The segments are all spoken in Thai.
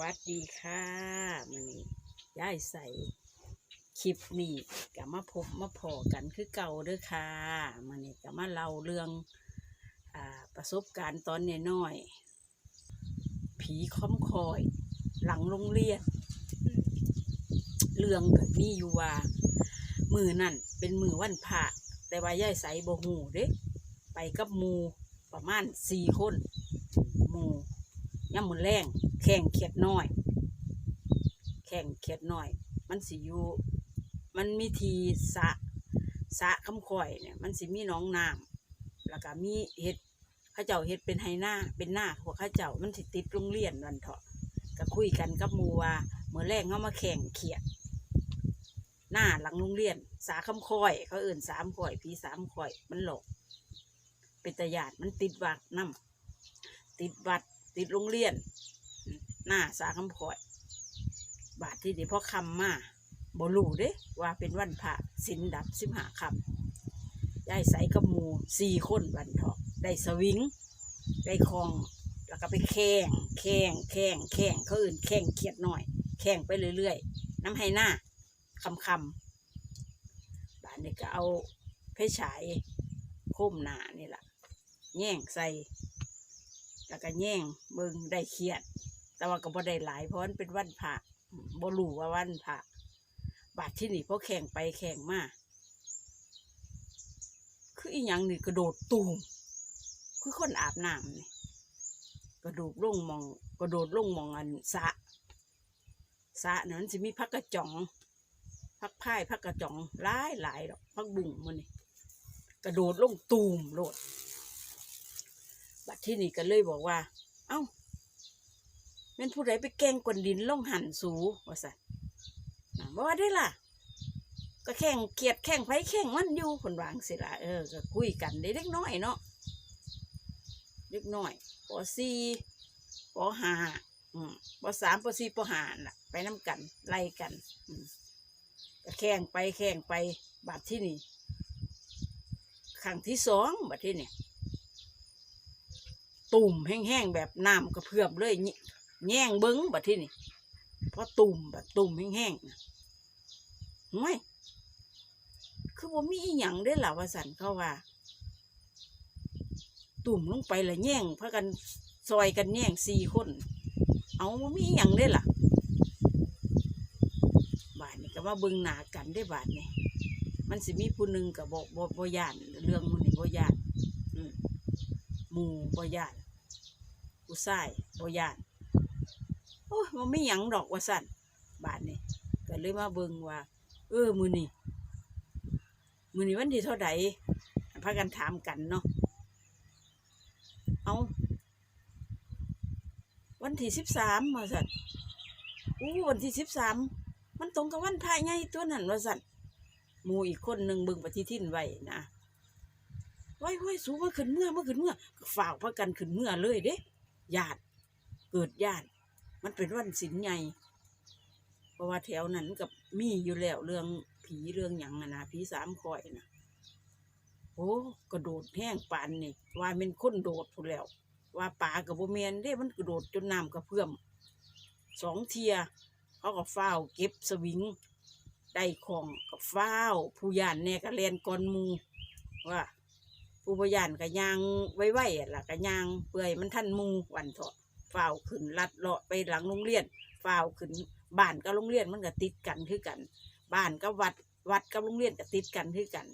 วัสดีค่ะมันนี้ย้ายใส่คลิปนี้กับมาพบมาพอกันคือเก่าเด้อค่ะมันนี้กับมาเล่าเรื่องอประสบการณ์ตอนน้อยๆผีค้อมคอย หลังโรงเรียน เรื่องก็มีอยู่ว่า มือนั่นเป็นมือวันพระแต่ว่าย่ายใสบ่หูเด้ไปกับมูประมาณสี่คนมู ย่ำมือแรงแข่งเขียดน้อย แข่งเขียดน้อย มันสิอยู่มันมีทีสะสะคำข่อยเนี่ย มันสิมีน้องน้ำแล้วก็มีเห็ดข้าเจ้าเห็ดเป็นไฮหน้าเป็นหน้าพวข้าเจ้ามันสิติดโรงเรียนวันเถาะก็คุยกันกับมูว่าเมื่อแรกเขามาแข่งเขียด หน้าหลังโรงเรียน สาคำคอย เขาเอื่นสามคอยผีสามคอย มันหลอกเป็นตาญาติมันติดวัดน้ำติดวัด ติดโรงเรียน หน้าสาคำคอย บาทที่ดี๋ยวพอคำมาบรู้เด้ว่าเป็นวันพระสินดับสิบหาคำได้ใส่กับหมูสี่คนวันเถาะได้สวิงได้คอง แล้วก็ไปแข่งแข่งแข่งแข่งเขาอื่นแข่งเขียดหน่อย แข่งไปเรื่อยๆ น้ำให้หน้าคำคำบานนี้ก็เอาเพชฉายโค้มหนานี่แหละแย่งใส่ แล้วก็แย่งเบิงได้เครียด แต่ว่าก็บ่ได้หลายเพราะมันเป็นวันพระบ่รู้ว่าวันพระบาดที่นี่พอแข่งไปแข่งมาคืออีหยังนี่กระโดดตูมคือคนอาบน้ำนี่กระโดดลงมอง กระโดดลงมองอันสะสะนั้นสิมีพักกระจ่องพักพายพักกระจ่องหลายหลายดอกพักบุ่งมันนี่กระโดดลงตูมโลด บัดที่นี่ก็เลยบอกว่า เอ้าแม่นผู้ใดไปแกงกวนดินล่องหันสูว่าสันน่ะบ่ว่าได้ล่ะ ก็แข่งเกียดแข่งไผแข่งมันอยู่คนวางสิละเออก็คุยกันได้เล็กน้อยเนาะเล็กน้อยปอสี่ปห้าอืมปสามปอสี่ปอห้าน่ะ ไปน้ำกันไล่กันอืมก็แข่งไปแข่งไปบัดที่นี่ครั้งที่สองบัดที่นี่ ตุ่มแห้งๆแบบน้ำกระเพื่อมเลยแย่งเบิ้งแบัดที่นี่เพราะตุ่มแบบตุ่มแห้งๆน่ะห่วยคือว่ามีอีหยังได้อล่ะว่าสันเขาว่า ตุ่มลงไปละแย่งพากันซอยกันแย่งสี่คน เอาบ่มีอีหยังได้อล่ะบาทนี่ก็ว่าเบิ่งหนากันได้บาทนี่มันสิมีผู้หนึ่งกับบอกบ่บ่ย่านเรื่องมันนี่บ่ย่าน หมู่บ่ยานผู้ชายบ่ยานโอ้ยมันไม่หยังดอกว่าสั่นบาทนี่ก็เลยมาเบิ่งว่า เออมือนี่มือนี่วันที่เท่าใดพากันถามกันเนาะเอาวันที่สิบสามว่าสั่นอู้วันที่สิบสามมันตรงกับวันพายไงตัวนั้นว่าสั่นหมู่อีกคนหนึ่งเบิ่งปฏิทินไว้นะ ว้ไว้ยสูงมาขึ้นเมื่อมาขึ้นเมื่อฝ่ากพากันขึ้นเมื่อเลยเด้ญาติเกิดญาติมันเป็นวันสินใหญ่เพราะว่าแถวนั้นกับมีอยู่แล้วเรื่องผีเรื่องหยังอะนะผีสามคอยนะโอ้กระโดดแห้งปานนี่ว่าเป็นคนโดดพูดแล้ว ว่าปลากับโบเมนเด้มันกระโดดจนน้ำกระเพื่อมสองเทียเขาก็ฟ้าวเก็บสวิงได้ของกับฟ้าวผู้ยานแน่ก็เรียนกอนมูว่า ผู้บยานก็ยางไว้ๆอะล่ะก็ยางเปื่อยมันท่านหมูวันเถาะฝ้าวขึ้นลัดเลาะไปหลังโรงเรียนฝ้าวขึ้นบ้านกับโรงเรียนมันก็ติดกันคือกัน บ้านกับวัดวัดกับโรงเรียนก็ติดกันคือกัน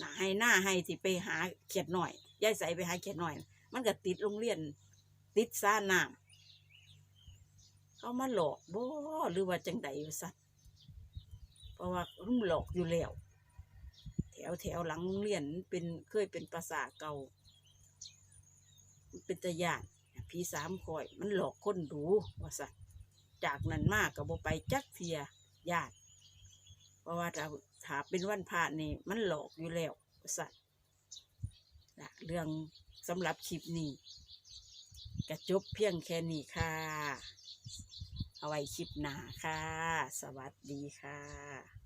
นะให้หน้าให้ที่ไปหาเขียดหน่อยยายใส่ไปหาเขียดหน่อย มันก็ติดโรงเรียน ติดซ่าน้ำเขามาหลอกบ่หรือว่าจังใดสัตว์เพราะว่ามันหลอกอยู่แล้ว วแถวหลังโรงเรียนเป็นเคยเป็นภาษาเก่า เป็นตะยานผีสามคอยมันหลอกคนดูว่าสัตจากนั้นมากกับโบไปจักเทียญาติเพราะว่าถ้าถ้าเป็นวันพระนี่มันหลอกอยู่แล้วว่าสัตนะเรื่องสำหรับคลิปนี้กระจบเพียงแค่นี้ค่ะ เอาไว้คลิปหน้าค่ะ สวัสดีค่ะ